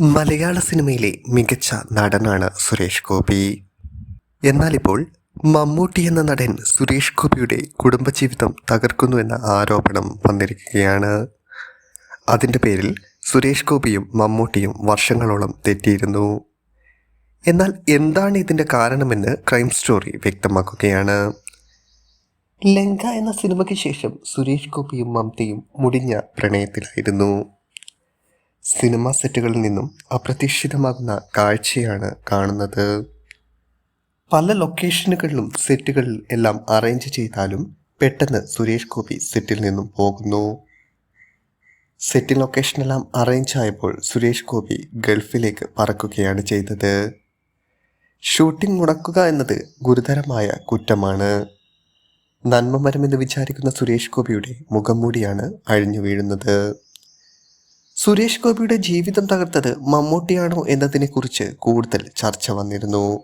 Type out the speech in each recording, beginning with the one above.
മലയാള സിനിമയിലെ മികച്ച നടനാണ് സുരേഷ് ഗോപി. എന്നാലിപ്പോൾ മമ്മൂട്ടി എന്ന നടൻ സുരേഷ് ഗോപിയുടെ കുടുംബജീവിതം തകർക്കുന്നു എന്ന ആരോപണം വന്നിരിക്കുകയാണ്. അതിന്റെ പേരിൽ സുരേഷ് ഗോപിയും മമ്മൂട്ടിയും വർഷങ്ങളോളം തെറ്റിയിരുന്നു. എന്നാൽ എന്താണ് ഇതിന്റെ കാരണമെന്ന് ക്രൈം സ്റ്റോറി വ്യക്തമാക്കുകയാണ്. ലങ്ക എന്ന സിനിമയ്ക്ക് ശേഷം സുരേഷ് ഗോപിയും മമ്മൂട്ടിയും മുടിഞ്ഞ പ്രണയത്തിലായിരുന്നു. സിനിമാ സെറ്റുകളിൽ നിന്നും അപ്രതീക്ഷിതമാകുന്ന കാഴ്ചയാണ് കാണുന്നത്. പല ലൊക്കേഷനുകളിലും സെറ്റുകളിൽ എല്ലാം അറേഞ്ച് ചെയ്താലും പെട്ടെന്ന് സുരേഷ് ഗോപി സെറ്റിൽ നിന്നും പോകുന്നു. സെറ്റ് ലൊക്കേഷനെല്ലാം അറേഞ്ച് ആയപ്പോൾ സുരേഷ് ഗോപി ഗൾഫിലേക്ക് പറക്കുകയാണ് ചെയ്തത്. ഷൂട്ടിംഗ് മുടക്കുക എന്നത് ഗുരുതരമായ കുറ്റമാണ്. നന്മ മരമെന്ന് വിചാരിക്കുന്ന സുരേഷ് ഗോപിയുടെ മുഖം മൂടിയാണ് അഴിഞ്ഞു വീഴുന്നത്. സുരേഷ് ഗോപിയുടെ ജീവിതം തകർത്തത് മമ്മൂട്ടിയാണോ എന്നതിനെക്കുറിച്ച് കൂടുതൽ ചർച്ച വന്നിരുന്നു.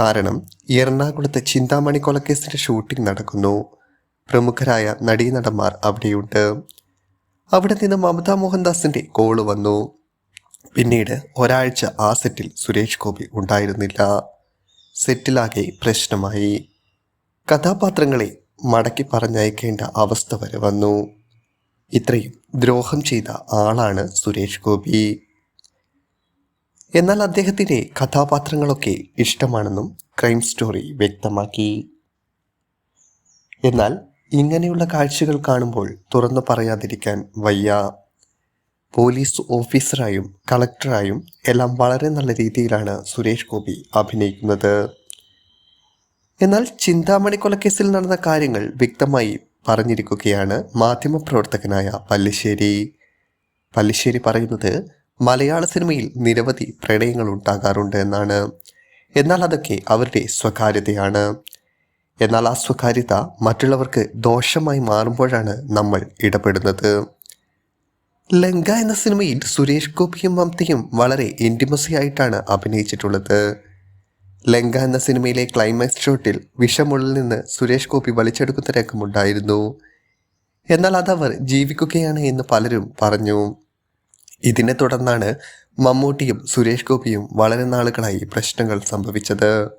കാരണം എറണാകുളത്ത് ചിന്താമണി കൊലക്കേസിന്റെ ഷൂട്ടിംഗ് നടക്കുന്നു. പ്രമുഖരായ നടീനടന്മാർ അവിടെയുണ്ട്. അവിടെ നിന്ന് മമതാ മോഹൻദാസിന്റെ കോൾ വന്നു. പിന്നീട് ഒരാഴ്ച ആ സെറ്റിൽ സുരേഷ് ഗോപി ഉണ്ടായിരുന്നില്ല. സെറ്റിലാകെ പ്രശ്നമായി. കഥാപാത്രങ്ങളെ മടക്കി പറഞ്ഞയക്കേണ്ട അവസ്ഥ വരെ വന്നു. ഇത്രയും ദ്രോഹം ചെയ്ത ആളാണ് സുരേഷ് ഗോപി. എന്നാൽ അദ്ദേഹത്തിന്റെ കഥാപാത്രങ്ങളൊക്കെ ഇഷ്ടമാണെന്നും ക്രൈം സ്റ്റോറി വ്യക്തമാക്കി. എന്നാൽ ഇങ്ങനെയുള്ള കാഴ്ചകൾ കാണുമ്പോൾ തുറന്നു പറയാതിരിക്കാൻ വയ്യ. പോലീസ് ഓഫീസറായും കളക്ടറായും എല്ലാം വളരെ നല്ല രീതിയിലാണ് സുരേഷ് ഗോപി അഭിനയിക്കുന്നത്. എന്നാൽ ചിന്താമണി കൊലക്കേസിൽ നടന്ന കാര്യങ്ങൾ വ്യക്തമായി പറഞ്ഞിരിക്കുകയാണ് മാധ്യമപ്രവർത്തകനായ പല്ലിശ്ശേരി. പല്ലിശ്ശേരി പറയുന്നത് മലയാള സിനിമയിൽ നിരവധി പ്രണയങ്ങൾ ഉണ്ടാകാറുണ്ട് എന്നാണ്. എന്നാൽ അതൊക്കെ അവരുടെ സ്വകാര്യതയാണ്. എന്നാൽ ആ സ്വകാര്യത മറ്റുള്ളവർക്ക് ദോഷമായി മാറുമ്പോഴാണ് നമ്മൾ ഇടപെടുന്നത്. ലങ്ക എന്ന സിനിമയിൽ സുരേഷ് ഗോപിയും മമതയും വളരെ ഇന്റിമസി ആയിട്ടാണ് അഭിനയിച്ചിട്ടുള്ളത്. ലങ്ക എന്ന സിനിമയിലെ ക്ലൈമാക്സ് ഷോട്ടിൽ വിഷമുള്ളിൽ നിന്ന് സുരേഷ് ഗോപി വലിച്ചെടുക്കുന്ന രംഗമുണ്ടായിരുന്നു എന്നാൽ അതവർ ജീവിക്കുകയാണ് എന്ന് പലരും പറഞ്ഞു. ഇതിനെ തുടർന്നാണ് മമ്മൂട്ടിയും സുരേഷ് ഗോപിയും വളരെ നാളുകളായി പ്രശ്നങ്ങൾ സംഭവിച്ചത്.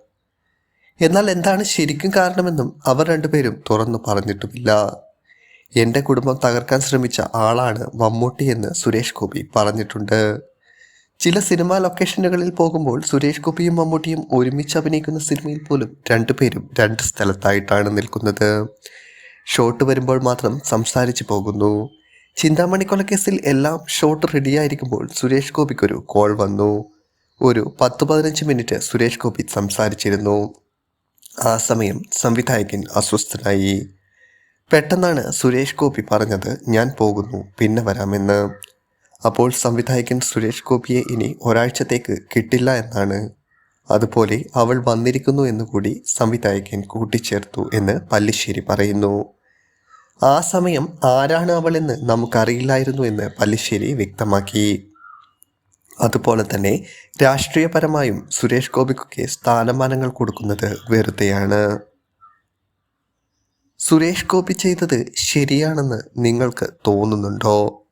എന്നാൽ എന്താണ് ശരിക്കും കാരണമെന്നും അവർ രണ്ടുപേരും തുറന്നു പറഞ്ഞിട്ടുമില്ല. എന്റെ കുടുംബം തകർക്കാൻ ശ്രമിച്ച ആളാണ് മമ്മൂട്ടി എന്ന് സുരേഷ് ഗോപി പറഞ്ഞിട്ടുണ്ട്. ചില സിനിമാ ലൊക്കേഷനുകളിൽ പോകുമ്പോൾ സുരേഷ് ഗോപിയും മമ്മൂട്ടിയും ഒരുമിച്ച് അഭിനയിക്കുന്ന സിനിമയിൽ പോലും രണ്ടുപേരും രണ്ട് സ്ഥലത്തായിട്ടാണ് നിൽക്കുന്നത്. ഷോട്ട് വരുമ്പോൾ മാത്രം സംസാരിച്ചു പോകുന്നു. ചിന്താമണി കൊലക്കേസിൽ എല്ലാം ഷോട്ട് റെഡിയായിരിക്കുമ്പോൾ സുരേഷ് ഗോപിക്കൊരു കോൾ വന്നു. ഒരു പത്ത് പതിനഞ്ച് മിനിറ്റ് സുരേഷ് ഗോപി സംസാരിച്ചിരുന്നു. ആ സമയം സംവിധായകൻ അസ്വസ്ഥനായി. പെട്ടെന്നാണ് സുരേഷ് ഗോപി പറഞ്ഞത് ഞാൻ പോകുന്നു പിന്നെ വരാമെന്ന്. അപ്പോൾ സംവിധായകൻ സുരേഷ് ഗോപിയെ ഇനി ഒരാഴ്ചത്തേക്ക് കിട്ടില്ല എന്നാണ്. അതുപോലെ അവൾ വന്നിരിക്കുന്നു എന്നുകൂടി സംവിധായകൻ കൂട്ടിച്ചേർത്തു എന്ന് പല്ലിശ്ശേരി പറയുന്നു. ആ സമയം ആരാണ് അവളെന്ന് നമുക്കറിയില്ലായിരുന്നു എന്ന് പല്ലിശ്ശേരി വ്യക്തമാക്കി. അതുപോലെ തന്നെ രാഷ്ട്രീയപരമായും സുരേഷ് ഗോപിക്കൊക്കെ സ്ഥാനമാനങ്ങൾ കൊടുക്കുന്നത് വെറുതെയാണ്. സുരേഷ് ഗോപി ചെയ്തത് ശരിയാണെന്ന് നിങ്ങൾക്ക് തോന്നുന്നുണ്ടോ?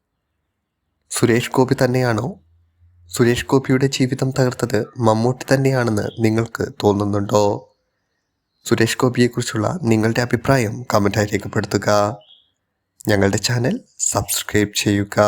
സുരേഷ് ഗോപി തന്നെയാണോ? സുരേഷ് ഗോപിയുടെ ജീവിതം തകർത്തത് മമ്മൂട്ടി തന്നെയാണെന്ന് നിങ്ങൾക്ക് തോന്നുന്നുണ്ടോ? സുരേഷ് ഗോപിയെക്കുറിച്ചുള്ള നിങ്ങളുടെ അഭിപ്രായം കമന്റായി രേഖപ്പെടുത്തുക. ഞങ്ങളുടെ ചാനൽ സബ്സ്ക്രൈബ് ചെയ്യുക.